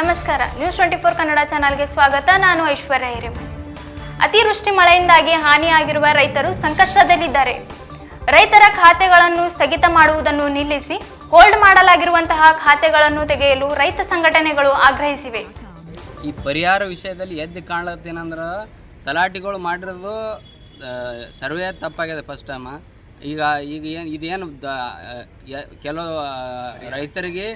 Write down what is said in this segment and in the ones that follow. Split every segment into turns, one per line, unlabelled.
ನಮಸ್ಕಾರ. News twenty four Kannada ಚಾನಲ್ಗೆ ಸ್ವಾಗತ. ನಾನು ಐಶ್ವರ್ಯ ಹಿರೇಮಠ್. ಅತಿವೃಷ್ಟಿ ಮಳೆಯಿಂದಾಗಿ ಹಾನಿಯಾಗಿರುವ ರೈತರು ಸಂಕಷ್ಟದಲ್ಲಿದ್ದಾರೆ. ರೈತರ ಖಾತೆಗಳನ್ನು ಸ್ಥಗಿತ ಮಾಡುವುದನ್ನು ನಿಲ್ಲಿಸಿ, ಹೋಲ್ಡ್ ಮಾಡಲಾಗಿರುವಂತಹ ಖಾತೆಗಳನ್ನು ತೆಗೆಯಲು ರೈತ ಸಂಘಟನೆಗಳು ಆಗ್ರಹಿಸಿವೆ.
ಈ ಪರಿಹಾರ ವಿಷಯದಲ್ಲಿ ಎದ್ದು ಕಾಣಲತ್ತೇನಂದ್ರೆ ತಲಾಟಿಗಳು ಮಾಡಿರೋದು ಸರ್ವೇ ತಪ್ಪಾಗಿದೆ ಫಸ್ಟ್ ಟೈಮ್ ಈಗ ಈಗ ಏನು, ಇದೇನು ಕೆಲವು ರೈತರಿಗೆ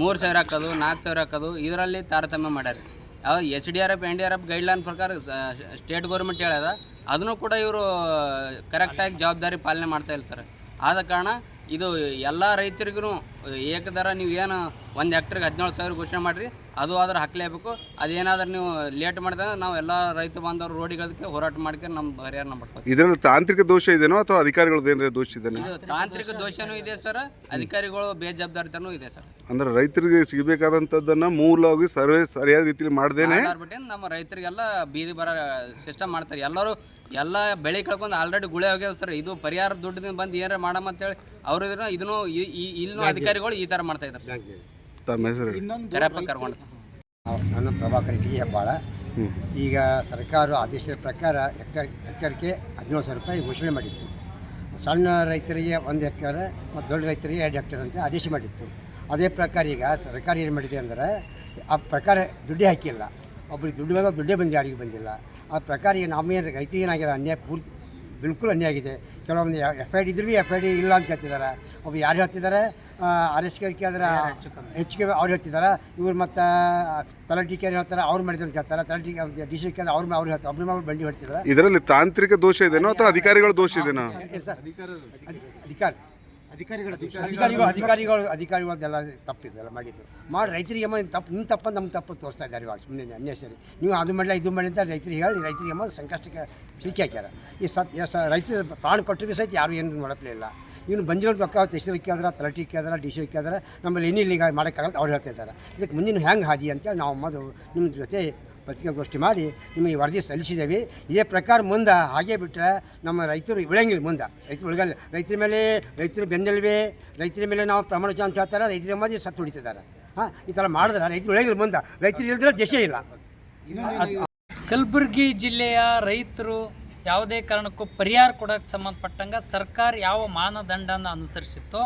ಮೂರು ಸಾವಿರ ಹಾಕೋದು, ನಾಲ್ಕು ಸಾವಿರ ಹಾಕೋದು, ಇದರಲ್ಲಿ ತಾರತಮ್ಯ ಮಾಡ್ಯಾರ. ಯಾವ S D R F, N D R F guideline ಪ್ರಕಾರ ಸ್ಟೇಟ್ ಗೌರ್ಮೆಂಟ್ ಹೇಳ್ಯದ, ಅದನ್ನು ಕೂಡ ಇವರು ಕರೆಕ್ಟಾಗಿ ಜವಾಬ್ದಾರಿ ಪಾಲನೆ ಮಾಡ್ತಾ ಇಲ್ಲ ಸರ್. ಆದ ಕಾರಣ ಇದು ಎಲ್ಲ ರೈತರಿಗೂ ಏಕದರ ನೀವು ಏನು ಒಂದು ಹೆಕ್ಟ್ರಿಗೆ ಹದಿನೇಳು ಸಾವಿರ ಘೋಷಣೆ ಮಾಡಿರಿ ಅದು ಆದ್ರೆ ಹಾಕ್ಲೇಬೇಕು. ಅದೇನಾದ್ರೂ ನೀವು ಲೇಟ್ ಮಾಡಿದ್ರೆ ನಾವು ಎಲ್ಲ ರೈತ ಬಾಂಧವರು ರೋಡಿಗಳಕ್ಕೆ ಹೋರಾಟ ಮಾಡ್ಕೊಂಡು ನಮ್ಮ ಪರಿಹಾರ ಮಾಡ್ತೀವಿ
ಇದರಲ್ಲಿ ತಾಂತ್ರಿಕ ದೋಷ ಇದೇನೋ ಅಥವಾ ಅಧಿಕಾರಿಗಳದ್ದು ಏನಾರ ದೋಷ ಇದೇನೋ?
ಇದು ತಾಂತ್ರಿಕ ದೋಷನೂ ಇದೆ ಸರ್ ಅಧಿಕಾರಿಗಳು ಬೇಜವಾಬ್ದಾರಿತನೂ ಇದೆ ಸರ್.
ಅಂದ್ರೆ ರೈತರಿಗೆ ಸಿಗಬೇಕಾದಂತದ್ದನ್ನ ಮೂಲವಾಗಿ ಸರ್ವೆ ಸರಿಯಾದ ರೀತಿಯಲ್ಲಿ ಮಾಡ್ದೇನೆ?
ನಮ್ಮ ರೈತರಿಗೆಲ್ಲ ಬೀದಿ ಬರ ಸಿಸ್ಟಮ್ ಮಾಡ್ತಾರೆ. ಎಲ್ಲರೂ ಎಲ್ಲ ಬೆಳೆ ಕಳ್ಕೊಂಡು ಆಲ್ರೆಡಿ ಗುಳೆ ಹೋಗ್ಯದ ಸರ್. ಇದು ಪರಿಹಾರ ದುಡ್ಡಿನ ಬಂದು ಏನಾರ ಮಾಡಮ್ಮ ಅಂತೇಳಿ ಅವ್ರ ಇದನ್ನು ಇದನ್ನು ಇಲ್ಲೂ ಅಧಿಕಾರಿಗಳು ಈ ಥರ ಮಾಡ್ತಾ ಇದ್ದಾರೆ
ತಮ್ಮ ಹೆಸರು
ಕರ್ಕೊಂಡು
ನಾನು ಪ್ರಭಾಕರ್ ಟಿ ಹೆಬ್ಬಾಳ. ಈಗ ಸರ್ಕಾರ ಆದೇಶದ ಪ್ರಕಾರ ಹೆಕ್ಟರ್ ಹೆಕ್ಟರ್ಗೆ ಹದಿನೇಳು ಸಾವಿರ ರೂಪಾಯಿ ಘೋಷಣೆ ಮಾಡಿತ್ತು. ಸಣ್ಣ ರೈತರಿಗೆ ಒಂದು ಹೆಕ್ಟರ್ ಮತ್ತು ದೊಡ್ಡ ರೈತರಿಗೆ ಎರಡು ಹೆಕ್ಟರ್ ಅಂತ ಆದೇಶ ಮಾಡಿತ್ತು. ಅದೇ ಪ್ರಕಾರ ಈಗ ಸರ್ಕಾರ ಏನು ಮಾಡಿದೆ ಅಂದರೆ ಆ ಪ್ರಕಾರ ದುಡ್ಡೇ ಹಾಕಿಲ್ಲ. ಒಬ್ಬರಿಗೆ ದುಡ್ಡು ಬಂದ ದುಡ್ಡೇ ಬಂದು ಯಾರಿಗೂ ಬಂದಿಲ್ಲ. ಆ ಪ್ರಕಾರ ಈಗ ನಮ್ಮ ರೈತ ಏನಾಗಿದೆ ಅನ್ಯಾಯ ಪೂರ್ತಿ ಬಿಲ್ಕುಲ್ ಅನ್ಯಾಯ ಆಗಿದೆ. ಕೆಲವೊಂದು ಎಫ್ ಐ ಡಿ ಇದ್ರೂ ಎಫ್ ಐ ಡಿ ಇಲ್ಲ ಅಂತ ಹೇಳ್ತಿದ್ದಾರೆ. ಒಬ್ಬ ಯಾರು ಹೇಳ್ತಿದ್ದಾರೆ? ಆರ್ ಎಸ್ ಕೆ ಆದ್ರೆ ಹೆಚ್ಚಿಗೆ ಅವ್ರು ಹೇಳ್ತಿದ್ದಾರೆ. ಇವ್ರು ಮತ್ತು ತಲಾಟಿಕೆ ಹೇಳ್ತಾರೆ ಅವ್ರು ಮಾಡಿದ್ರು ಅಂತ ಹೇಳ್ತಾರೆ. ತಲಾಟಿಕೆ ಡಿ ಸಿ ಕೆ ಅವ್ರು ಅವ್ರು ಹೇಳ್ತಾರೆ. ಒಬ್ಬರು ಮಾಡಿ ಬಂಡಿ ಹೇಳ್ತಿದ್ದಾರೆ
ಇದರಲ್ಲಿ ತಾಂತ್ರಿಕ ದೋಷ ಇದೆನೋ ಅಥವಾ ಅಧಿಕಾರಿಗಳ ದೋಷ ಇದೆನಾ?
ಸರ್ ಅಧಿಕಾರಿ. ಅಧಿಕಾರಿಗಳು ಅಧಿಕಾರಿಗಳು ಅಧಿಕಾರಿಗಳು ತಪ್ಪಿದೆ ಎಲ್ಲ ಮಾಡಿದ್ದು. ಮಾಡಿ ರೈತರಿಗೆ ತಪ್ಪು ನಿಮ್ಮ ತಪ್ಪ ನಮ್ಮ ತಪ್ಪು ತೋರಿಸ್ತಾ ಇದ್ದಾರೆ ಇವಾಗ ಸುಮ್ಮನೆ ಅನ್ಯಸರಿ. ನೀವು ಅದು ಮಾಡಲ, ಇದು ಮಾಡಿ ಅಂತ ರೈತರಿಗೆ ಹೇಳಿ, ರೈತರಿಗೆ ಅಮ್ಮ ಸಂಕಷ್ಟಕ್ಕೆ ಸಿಕ್ಕಿ ಹಾಕ್ಯಾರ. ಈ ಸತ್ ಎಸ್ ರೈತ ಪ್ರಾಣ ಕೊಟ್ಟರು ಸಹಿತ ಯಾರು ಏನು ಮಾಡಪ್ಲೇ ಇಲ್ಲ. ಇವನು ಬಂದಿರೋದು ರೊಕ್ಕ ತಹಸೀಲ್ಕೆ ಆದ್ರೆ ತಲಟಿ ಆದ್ರೆ ಡಿ ಆದ್ರೆ ನಮ್ಮಲ್ಲಿ ಏನಿಲ್ಲ ಈಗ ಮಾಡೋಕ್ಕಾಗಲ್ಲ ಅವ್ರು ಹೇಳ್ತಾ ಇದ್ದಾರೆ. ಇದಕ್ಕೆ ಮುಂದಿನ ಹ್ಯಾಂಗೆ ಹಾದಿ ಅಂತೇಳಿ ನಾವು ಮೊದಲು ನಿಮ್ಮ ಜೊತೆ ಪತ್ರಿಕಾಗೋಷ್ಠಿ ಮಾಡಿ ನಿಮಗೆ ವರದಿ ಸಲ್ಲಿಸಿದ್ದೇವೆ. ಇದೇ ಪ್ರಕಾರ ಮುಂದೆ ಹಾಗೆ ಬಿಟ್ಟರೆ ನಮ್ಮ ರೈತರು ಇಳಂಗಿಲ್ಲ ಮುಂದೆ. ರೈತರು ಉಳಗಲ್ಲ ರೈತರ ಮೇಲೆ ರೈತರು ಬೆನ್ನೆಲ್ವೆ ರೈತರ ಮೇಲೆ ನಾವು ಪ್ರಮಾಣ ಅಂತ ಹೇಳ್ತಾರೆ ರೈತರ ಮಧ್ಯೆ ಸತ್ತು ಹೊಡಿತಿದ್ದಾರೆ. ಹಾಂ, ಈ ಥರ ಮಾಡಿದ್ರೆ ರೈತರು ಉಳಿಯಂಗಿಲ್ಲ ಮುಂದೆ. ರೈತರು ಇಲ್ಲದ್ರೆ ದೇಶ ಇಲ್ಲ.
ಕಲಬುರಗಿ ಜಿಲ್ಲೆಯ ರೈತರು ಯಾವುದೇ ಕಾರಣಕ್ಕೂ ಪರಿಹಾರ ಕೊಡೋಕ್ಕೆ ಸಂಬಂಧಪಟ್ಟಂಗೆ ಸರ್ಕಾರ ಯಾವ ಮಾನದಂಡನ ಅನುಸರಿಸಿತ್ತೋ,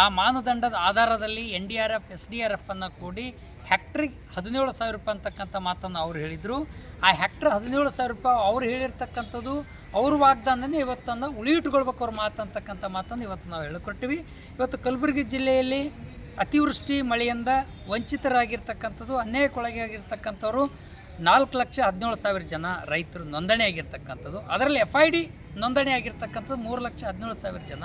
ಆ ಮಾನದಂಡದ ಆಧಾರದಲ್ಲಿ N D R F, S D R F ಅನ್ನು ಕೂಡಿ ಹೆಕ್ಟ್ರಿಗೆ ಹದಿನೇಳು ಸಾವಿರ ರೂಪಾಯಿ ಅಂತಕ್ಕಂಥ ಮಾತನ್ನು ಅವ್ರು ಹೇಳಿದರು. ಆ ಹೆಕ್ಟ್ರ್ ಹದಿನೇಳು ಸಾವಿರ ರೂಪಾಯಿ ಅವ್ರು ಹೇಳಿರ್ತಕ್ಕಂಥದ್ದು, ಅವ್ರ ವಾಗ್ದಾನನೇ ಇವತ್ತನ್ನು ಉಳಿಯಿಟ್ಕೊಳ್ಬೇಕು ಅವ್ರ ಮಾತು ಅಂತಕ್ಕಂಥ ಮಾತನ್ನು ಇವತ್ತು ನಾವು ಹೇಳಿಕೊಟ್ಟಿವಿ. ಇವತ್ತು ಕಲಬುರಗಿ ಜಿಲ್ಲೆಯಲ್ಲಿ ಅತಿವೃಷ್ಟಿ ಮಳೆಯಿಂದ ವಂಚಿತರಾಗಿರ್ತಕ್ಕಂಥದ್ದು ಅನ್ಯಾಯಕ್ಕೊಳಗಾಗಿರ್ತಕ್ಕಂಥವ್ರು ನಾಲ್ಕು ಲಕ್ಷ ಹದಿನೇಳು ಸಾವಿರ ಜನ ರೈತರು ನೋಂದಣಿ ಆಗಿರ್ತಕ್ಕಂಥದ್ದು. ಅದರಲ್ಲಿ ಎಫ್ ಐ ಡಿ ನೋಂದಣಿ ಆಗಿರ್ತಕ್ಕಂಥದ್ದು ಮೂರು ಲಕ್ಷ ಹದಿನೇಳು ಸಾವಿರ ಜನ.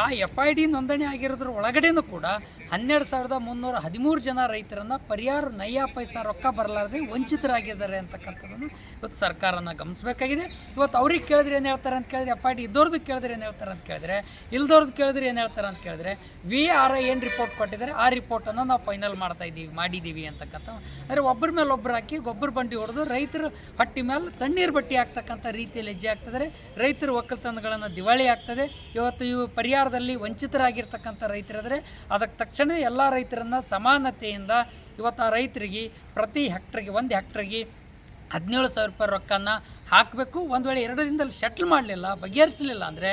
ಆ ಎಫ್ ಐ ಡಿ ನೋಂದಣಿ ಆಗಿರೋದ್ರ ಒಳಗಡೆನೂ ಕೂಡ ಹನ್ನೆರಡು ಸಾವಿರದ ಮುನ್ನೂರ ಹದಿಮೂರು ಜನ ರೈತರನ್ನು ಪರಿಹಾರ ನಯ್ಯ ಪೈಸಾ ರೊಕ್ಕ ಬರಲಾರದೆ ವಂಚಿತರಾಗಿದ್ದಾರೆ ಅಂತಕ್ಕಂಥದ್ದನ್ನು ಇವತ್ತು ಸರ್ಕಾರನ ಗಮನಿಸಬೇಕಾಗಿದೆ. ಇವತ್ತು ಅವ್ರಿಗೆ ಕೇಳಿದ್ರೆ ಏನು ಹೇಳ್ತಾರೆ ಅಂತ ಕೇಳಿದ್ರೆ ಎಫ್ ಐ ಡಿ ಇದ್ದವ್ರದ್ದು ಕೇಳಿದ್ರೆ ಏನು ಹೇಳ್ತಾರೆ ಅಂತ ಕೇಳಿದ್ರೆ ಇಲ್ದವ್ರದ್ದು ಕೇಳಿದ್ರೆ ಏನು ಹೇಳ್ತಾರೆ ಅಂತ ಕೇಳಿದ್ರೆ ವಿ ಆರ್ ಐ ಏನು ರಿಪೋರ್ಟ್ ಕೊಟ್ಟಿದ್ದಾರೆ, ಆ ರಿಪೋರ್ಟನ್ನು ನಾವು ಫೈನಲ್ ಮಾಡ್ತಾ ಇದ್ದೀವಿ, ಮಾಡಿದ್ದೀವಿ ಅಂತಕ್ಕಂಥ ಅಂದರೆ ಒಬ್ಬರ ಮೇಲೆ ಒಬ್ಬರು ಹಾಕಿ ಗೊಬ್ಬರ ಬಂಡಿ ಹೊಡೆದು ರೈತರು ಹಟ್ಟಿ ಮೇಲೆ ತಣ್ಣೀರು ಬಟ್ಟಿ ಆಗ್ತಕ್ಕಂಥ ರೀತಿಯಲ್ಲಿ ಹೆಜ್ಜೆ ಆಗ್ತದೆ ರೈತರ ಒಕ್ಕಲ್ತನಗಳನ್ನು ದಿವಾಳಿ ಆಗ್ತದೆ. ಇವತ್ತು ಇವು ಪರಿಹಾರದಲ್ಲಿ ವಂಚಿತರಾಗಿರ್ತಕ್ಕಂಥ ರೈತರಿದ್ರೆ ಅದಕ್ಕೆ ತಕ್ಷಣ ಎಲ್ಲ ರೈತರನ್ನು ಸಮಾನತೆಯಿಂದ ಇವತ್ತು ಆ ರೈತರಿಗೆ ಪ್ರತಿ ಹೆಕ್ಟ್ರಿಗೆ, ಒಂದು ಹೆಕ್ಟ್ರಿಗೆ ಹದಿನೇಳು ಸಾವಿರ ರೂಪಾಯಿ ರೊಕ್ಕನ ಹಾಕಬೇಕು. ಒಂದು ವೇಳೆ ಎರಡು ದಿನದಲ್ಲಿ ಸೆಟ್ಲ್ ಮಾಡಲಿಲ್ಲ, ಬಗೆಹರಿಸಲಿಲ್ಲ ಅಂದರೆ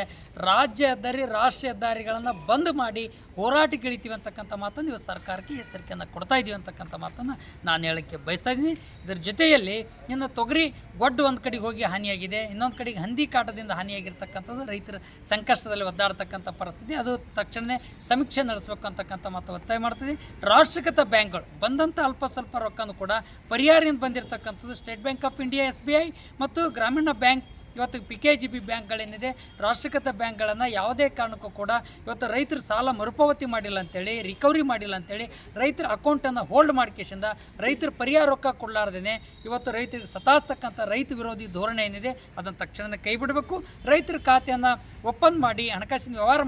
ರಾಜ್ಯ ಹೆದ್ದಾರಿ, ರಾಷ್ಟ್ರೀಯ ಹೆದ್ದಾರಿಗಳನ್ನು ಬಂದ್ ಮಾಡಿ ಹೋರಾಟಕ್ಕೆ ಇಳಿತೀವಿ ಅಂತಕ್ಕಂಥ ಮಾತನ್ನು ಇವತ್ತು ಸರ್ಕಾರಕ್ಕೆ ಎಚ್ಚರಿಕೆಯನ್ನು ಕೊಡ್ತಾ ಇದ್ದೀವಿ ಅಂತಕ್ಕಂಥ ಮಾತನ್ನು ನಾನು ಹೇಳೋಕ್ಕೆ ಬಯಸ್ತಾ ಇದ್ದೀನಿ ಇದರ ಜೊತೆಯಲ್ಲಿ ಇನ್ನು ತೊಗರಿ ಗೊಡ್ಡು ಒಂದು ಕಡೆಗೆ ಹೋಗಿ ಹಾನಿಯಾಗಿದೆ, ಇನ್ನೊಂದು ಕಡೆಗೆ ಹಂದಿ ಕಾಟದಿಂದ ಹಾನಿಯಾಗಿರ್ತಕ್ಕಂಥದ್ದು ರೈತರ ಸಂಕಷ್ಟದಲ್ಲಿ ಒದ್ದಾಡ್ತಕ್ಕಂಥ ಪರಿಸ್ಥಿತಿ, ಅದು ತಕ್ಷಣವೇ ಸಮೀಕ್ಷೆ ನಡೆಸಬೇಕು ಅಂತಕ್ಕಂಥ ಮಾತು ಒತ್ತಾಯ ಮಾಡ್ತೀವಿ ರಾಷ್ಟ್ರೀಕೃತ ಬ್ಯಾಂಕ್ಗಳು ಬಂದಂಥ ಅಲ್ಪ ಸ್ವಲ್ಪ ರೊಕ್ಕನೂ ಕೂಡ ಪರಿಹಾರದಿಂದ ಬಂದಿರತಕ್ಕಂಥದ್ದು State Bank of India S B I ಮತ್ತು ಗ್ರಾಮೀಣ ಬ್ಯಾಂಕ್, ಇವತ್ತು ಪಿ ಕೆ ಜಿ ಬಿ ಬ್ಯಾಂಕ್ಗಳೇನಿದೆ, ರಾಷ್ಟ್ರೀಕೃತ ಬ್ಯಾಂಕ್ಗಳನ್ನು ಯಾವುದೇ ಕಾರಣಕ್ಕೂ ಕೂಡ ಇವತ್ತು ರೈತರು ಸಾಲ ಮರುಪಾವತಿ ಮಾಡಿಲ್ಲ ಅಂತೇಳಿ ರಿಕವರಿ ಮಾಡಿಲ್ಲ ಅಂತೇಳಿ ರೈತರ ಅಕೌಂಟನ್ನು ಹೋಲ್ಡ್ ಮಾಡ್ಕೇಶಿಂದ ರೈತರ ಪರಿಹಾರ ರೊಕ್ಕ ಕೊಡಲಾರ್ದೇ ಇವತ್ತು ರೈತರಿಗೆ ಸತಾಸ್ತಕ್ಕಂಥ ರೈತ ವಿರೋಧಿ ಧೋರಣೆ ಏನಿದೆ, ಅದನ್ನು ತಕ್ಷಣ ಕೈ ಬಿಡಬೇಕು. ರೈತರ ಖಾತೆಯನ್ನು ಒಪ್ಪಂದ ಮಾಡಿ ಹಣಕಾಸಿನ ವ್ಯವಹಾರ